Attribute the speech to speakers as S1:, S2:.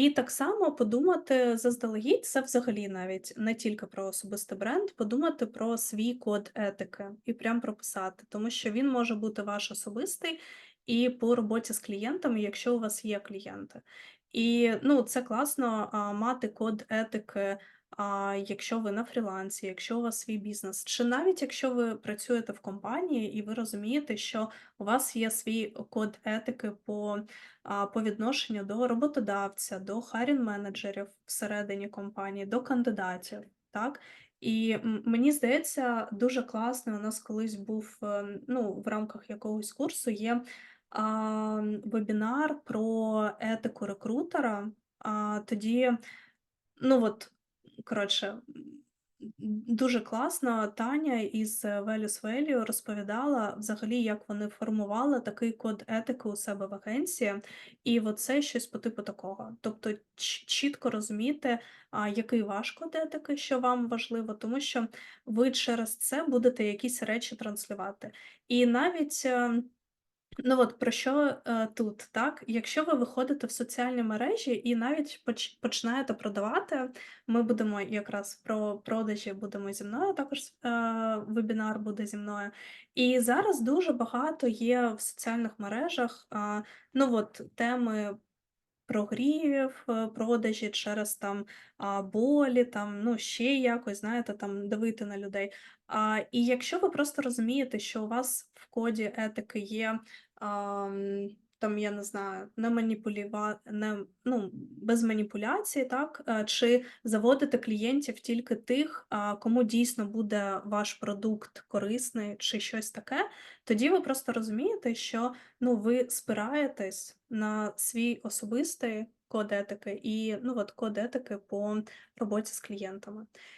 S1: І так само подумати заздалегідь, це взагалі навіть не тільки про особистий бренд, подумати про свій код етики і прям прописати, тому що він може бути ваш особистий і по роботі з клієнтами, якщо у вас є клієнти. І ну, це класно а, мати код етики, якщо ви на фрілансі, якщо у вас свій бізнес, чи навіть якщо ви працюєте в компанії і ви розумієте, що у вас є свій код етики по по відношенню до роботодавця, до харін-менеджерів всередині компанії, до кандидатів, так? І мені здається, дуже класно. У нас колись був е, ну, в рамках якогось курсу є а, вебінар про етику рекрутера. А, тоді, ну от, коротше, дуже класно Таня із Velus Value розповідала взагалі, як вони формували такий код етики у себе в агенції, і оце щось по типу такого. Тобто чітко розуміти, який ваш код етики, що вам важливо, тому що ви через це будете якісь речі транслювати. І навіть. Ну от про що, е, тут, так? Якщо ви виходите в соціальні мережі і навіть поч починаєте продавати, ми будемо якраз про продажі будемо зі мною, також е, вебінар буде зі мною. І зараз дуже багато є в соціальних мережах, Е, ну от теми прогрівів, е, продажі через там, болі, там, ну, ще якось, знаєте, там давити на людей. А, і якщо ви просто розумієте, що у вас в коді етики є, ам, там, я не знаю, не маніпулюва не, ну, без маніпуляції, так, е, чи заводити клієнтів тільки тих, кому дійсно буде ваш продукт корисний чи щось таке, тоді ви просто розумієте, що Ну, ви спираєтесь на свій особистий код етики і, ну, от код етики по роботі з клієнтами.